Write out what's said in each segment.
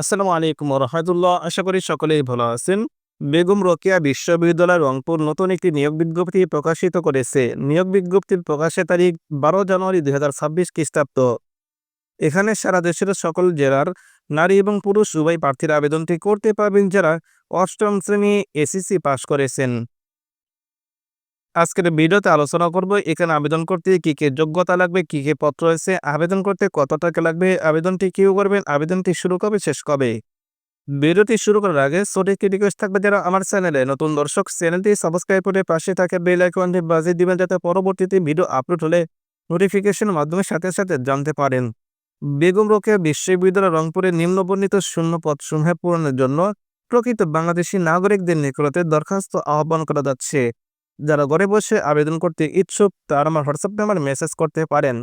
আসসালামু আলাইকুম রহমতুল্লাহ। আশা করি সকলেই ভালো আছেন। বেগম রোকেয়া বিশ্ববিদ্যালয় রংপুর নতুন একটি নিয়োগ বিজ্ঞপ্তি প্রকাশিত করেছে। নিয়োগ বিজ্ঞপ্তির প্রকাশের তারিখ বারো জানুয়ারি দুই হাজার ছাব্বিশ খ্রিস্টাব্দ। এখানে সারা দেশের সকল জেলার নারী এবং পুরুষ উভয় প্রার্থীর আবেদনটি করতে পারবেন যারা অষ্টম শ্রেণি এসিসি পাশ করেছেন। আজকের ভিডিওতে আলোচনা করব, এখানে আবেদন করতে কী কী যোগ্যতা লাগবে, কী কী পত্র আছে আবেদন করতে কত টাকা লাগবে, আবেদনটি কেউ করবেন, আবেদনটি শুরু কবে, শেষ কবে? ভিডিওটি শুরু করার আগে একটি রিকোয়েস্ট থাকবে যারা আমার চ্যানেলে নতুন দর্শক, চ্যানেলটি সাবস্ক্রাইব করে পাশে থাকে বেল আইকনটি বাজিয়ে দিবেন যাতে পরবর্তীতে ভিডিও আপলোড হলে নোটিফিকেশনের মাধ্যমে সাথে সাথে জানতে পারেন। বেগম রোকেয়া বিশ্ববিদ্যালয় রংপুরে নিম্নবর্ণিত শূন্য পদ সমূহ পূরণের জন্য প্রকৃত বাংলাদেশি নাগরিকদের নিকটতে দরখাস্ত আহ্বান করা যাচ্ছে। যারা ঘরে বসে আবেদন করতে ইচ্ছুক, তারা আমার হোয়াটসঅ্যাপ নাম্বার মেসেজ করতে পারেন।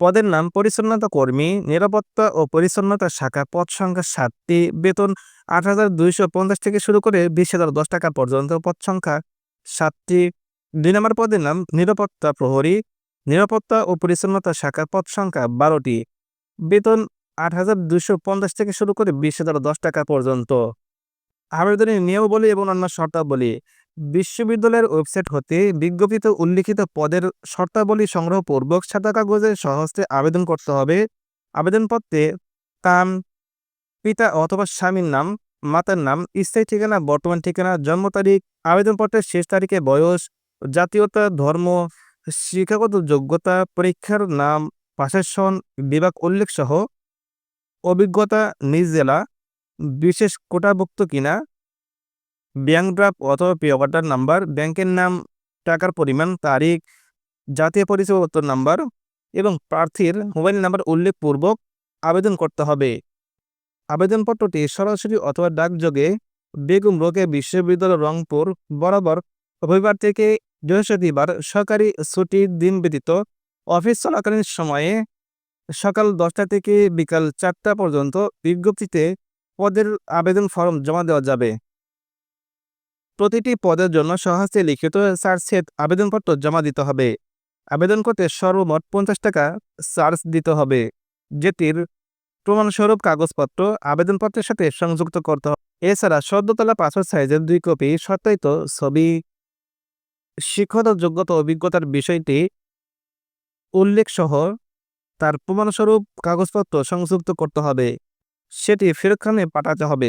পদের নাম পরিচ্ছন্নতা কর্মী, নিরাপত্তা ও পরিচ্ছন্নতা শাখা পদ সংখ্যা সাতটি, বেতন আট হাজার দুইশো পঞ্চাশ থেকে শুরু করে বিশ হাজার দশ টাকা পর্যন্ত পদ সংখ্যা সাতটি। দুই নম্বর পদের নাম নিরাপত্তা প্রহরী, নিরাপত্তা ও পরিচ্ছন্নতা শাখা পদ সংখ্যা বারোটি, বেতন আট হাজার পঞ্চাশ থেকে শুরু করে বিশ হাজার দশ টাকা পর্যন্ত। আবেদনের নিয়মাবলী এবং অন্য শর্তাবলী বিশ্ববিদ্যালয়ের ওয়েবসাইট হতে বিজ্ঞপ্তিতে উল্লিখিত পদের শর্তাবলী সংগ্রহপূর্বক সাদা কাগজে সহজে আবেদন করতে হবে। আবেদনপত্রে কাম পিতা অথবা স্বামীর নাম, মাতার নাম, স্থায়ী ঠিকানা, বর্তমান ঠিকানা, জন্ম তারিখ, আবেদনপত্রের শেষ তারিখে বয়স, জাতীয়তা, ধর্ম, শিক্ষাগত যোগ্যতা, পরীক্ষার নাম পাশের সন, বিভাগ উল্লেখ সহ অভিজ্ঞতা, নিজ জেলা, বিশেষ কোটাভুক্ত কিনা ব্যাংক ড্রাফট অথবা পে অর্ডার নাম্বার, ব্যাংকের নাম, টাকার পরিমাণ, তারিখ, জাতীয় পরিচয়পত্র নাম্বার এবং প্রার্থীর মোবাইল নাম্বার উল্লেখপূর্বক আবেদন করতে হবে। আবেদনপত্রটি সরাসরি অথবা ডাকযোগে বেগম রোকে বিশ্ববিদ্যালয় রংপুর বরাবর রবিবার থেকে বৃহস্পতিবার সরকারি ছুটির দিন ব্যতীত অফিস চলাকালীন সময়ে সকাল দশটা থেকে বিকাল চারটা পর্যন্ত বিজ্ঞপ্তিতে পদের আবেদন ফর্ম জমা দেওয়া যাবে। প্রতিটি পদের জন্য সহজে লিখিত চার্জসেট আবেদনপত্র জমা দিতে হবে। আবেদন করতে সর্বমোট পঞ্চাশ টাকা চার্জ দিতে হবে, যেটির প্রমাণস্বরূপ কাগজপত্র, আবেদনপত্রের সাথে সংযুক্ত করতে হবে। এছাড়া সদ্যতলা পাসপোর্ট সাইজের দুই কপি, সত্যায়িত ছবি শিক্ষত যোগ্যতা অভিজ্ঞতার বিষয়টি উল্লেখ সহ তার প্রমাণস্বরূপ কাগজপত্র সংযুক্ত করতে হবে। সেটি ফেরতখানে পাঠাতে হবে।